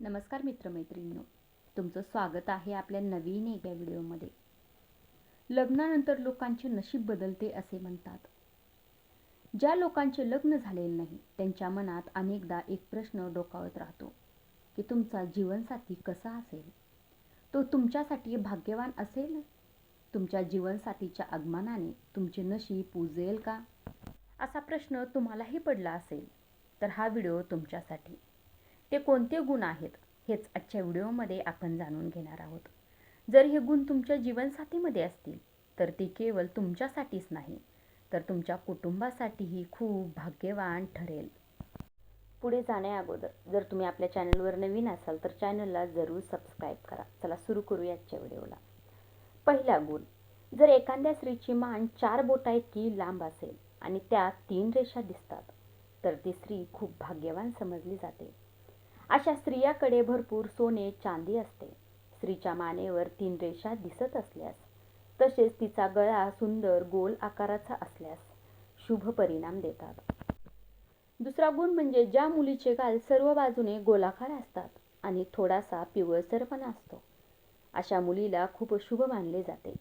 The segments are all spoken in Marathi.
नमस्कार मित्रमैत्रिणींनो. तुमचं स्वागत आहे आपल्या नवीन एका व्हिडिओमध्ये. लग्नानंतर लोकांचे नशीब बदलते असे म्हणतात. ज्या लोकांचे लग्न झालेले नाही त्यांच्या मनात अनेकदा एक प्रश्न डोकावत राहतो की तुमचा जीवनसाथी कसा असेल? तो तुमच्यासाठी भाग्यवान असेल? तुमच्या जीवनसाथीच्या आगमनाने तुमचे नशीब उजेल का? असा प्रश्न तुम्हालाही पडला असेल तर हा व्हिडिओ तुमच्यासाठी. ते कोणते गुण आहेत हेच आजच्या व्हिडिओमध्ये आपण जाणून घेणार आहोत. जर हे गुण तुमच्या जीवनसाथीमध्ये असतील तर ते केवळ तुमच्यासाठीच नाही तर तुमच्या कुटुंबासाठीही खूप भाग्यवान ठरेल. पुढे जाण्या अगोदर जर तुम्ही आपल्या चॅनलवर नवीन असाल तर चॅनलला जरूर सबस्क्राईब करा. चला सुरू करूया आजच्या व्हिडिओला. पहिला गुण जर एखाद्या स्त्रीची मान चार बोटा इतकी लांब असेल आणि त्यात तीन रेषा दिसतात तर ती स्त्री खूप भाग्यवान समजली जाते. अशा स्त्रियाकडे भरपूर सोने चांदी असते. स्त्रीच्या मानेवर तीन रेषा दिसत असल्यास तसेच तिचा गळा सुंदर गोल आकाराचा असल्यास शुभ परिणाम देतात. दुसरा गुण म्हणजे ज्या मुलीचे गाल सर्व बाजूने गोलाकार असतात आणि थोडासा पिवळसरपणा असतो. अशा मुलीला खूप शुभ मानले जाते.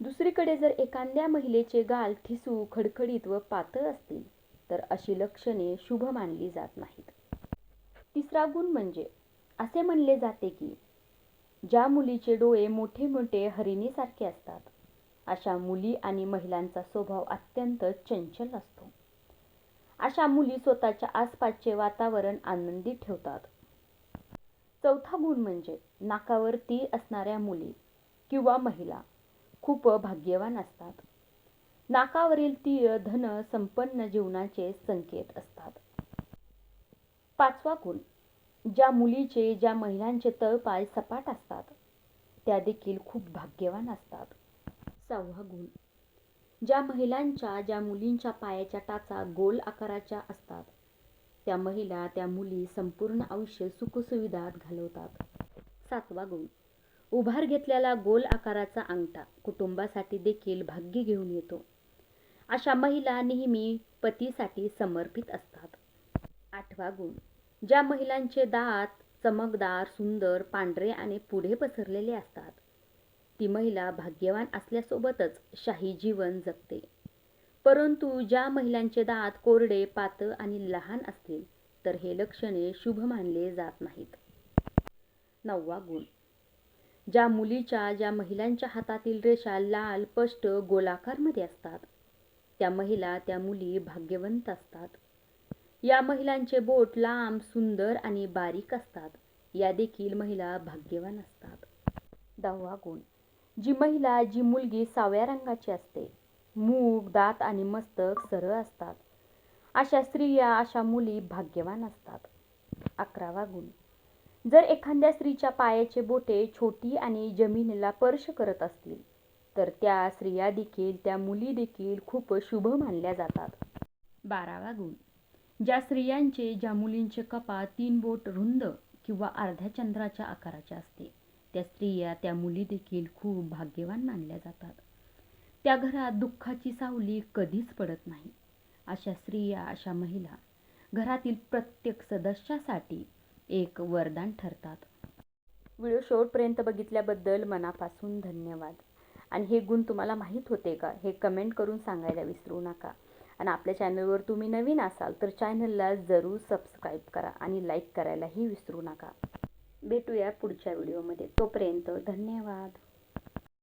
दुसरीकडे जर एखाद्या महिलेचे गाल ठिसू खडखडीत व पातळ असतील तर अशी लक्षणे शुभ मानली जात नाहीत. तिसरा गुण म्हणजे असे म्हणले जाते की ज्या मुलीचे डोळे मोठे मोठे हरिणीसारखे असतात अशा मुली आणि महिलांचा स्वभाव अत्यंत चंचल असतो. अशा मुली स्वतःच्या आसपासचे वातावरण आनंदी ठेवतात. चौथा गुण म्हणजे नाकावर ती असणाऱ्या मुली किंवा महिला खूप भाग्यवान असतात. नाकावरील तीळ धन संपन्न जीवनाचे संकेत असतात. पाचवा गुण. ज्या मुलीचे ज्या महिलांचे तळपाय सपाट असतात त्या देखील खूप भाग्यवान असतात. सहावा गुण. ज्या महिलांच्या ज्या मुलींच्या पायाच्या टाचा गोल आकाराच्या असतात त्या महिला त्या मुली संपूर्ण आयुष्य सुखसुविधात घालवतात. सातवा गुण. उभार घेतलेला गोल आकाराचा अंगठा कुटुंबासाठी देखील भाग्य घेऊन येतो. अशा महिला नेहमी पतीसाठी समर्पित असतात. आठवा गुण. ज्या महिलांचे दात चमकदार सुंदर पांढरे आणि पुढे पसरलेले असतात. ती महिला भाग्यवान असल्यासोबतच शाही जीवन जगते. परंतु ज्या महिलांचे दात कोरडे पातळ आणि लहान असतील तर हे लक्षणे शुभ मानले जात नाहीत. नववा गुण. ज्या मुलीच्या ज्या महिलांच्या हातातील रेषा लाल स्पष्ट गोलाकारमध्ये असतात त्या महिला त्या मुली भाग्यवंत असतात. या महिलांचे बोट लांब सुंदर आणि बारीक असतात. या देखील महिला भाग्यवान असतात. दहावा गुण. जी महिला जी मुलगी सावळ्या रंगाची असते. मूग दात आणि मस्तक सरळ असतात. अशा स्त्रिया अशा मुली भाग्यवान असतात. अकरावा गुण. जर एखाद्या स्त्रीच्या पायाचे बोटे छोटी आणि जमिनीला स्पर्श करत असतील तर त्या स्त्रिया देखील त्या मुली देखील खूप शुभ मानल्या जातात. बारावा गुण. ज्या स्त्रियांचे ज्या मुलींचे कपा तीन बोट रुंद किंवा अर्ध्या चंद्राच्या आकाराच्या असते त्या स्त्रिया त्या मुली देखील खूप भाग्यवान मानल्या जातात. त्या घरात दुःखाची सावली कधीच पडत नाही. अशा स्त्रिया अशा महिला घरातील प्रत्येक सदस्यासाठी एक वरदान ठरतात. व्हिडिओ शेवटपर्यंत बघितल्याबद्दल मनापासून धन्यवाद. आणि हे गुण तुम्हाला माहीत होते का हे कमेंट करून सांगायला विसरू नका. आणि आपल्या चॅनलवर तुम्ही नवीन असाल तर चॅनलला जरूर सबस्क्राईब करा आणि लाईक करायलाही विसरू नका. भेटूया पुढच्या व्हिडिओमध्ये तोपर्यंत धन्यवाद.